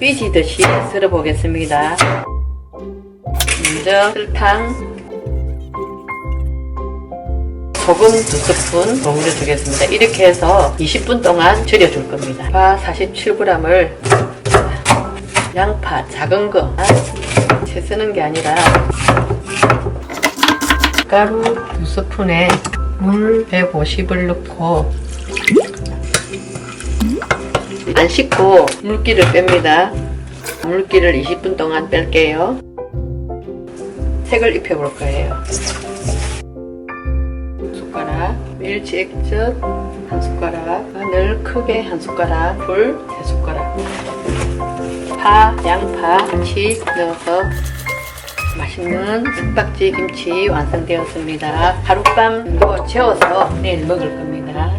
삐지듯이 썰어 보겠습니다. 먼저 설탕 소금 두 스푼 버무려 주겠습니다. 이렇게 해서 20분 동안 절여줄 겁니다. 파 47g을 양파 작은 거 채 쓰는 게 아니라 가루 두 스푼에 물 150을 넣고 안 씻고 물기를 뺍니다. 물기를 20분 동안 뺄게요. 색을 입혀볼 거예요. 숟가락, 멸치 액젓 한 숟가락, 마늘 크게 한 숟가락, 불 세 숟가락, 파, 양파 같이 넣어서 맛있는 숙박지 김치 완성되었습니다. 하룻밤 정도 재워서 내일 먹을 겁니다.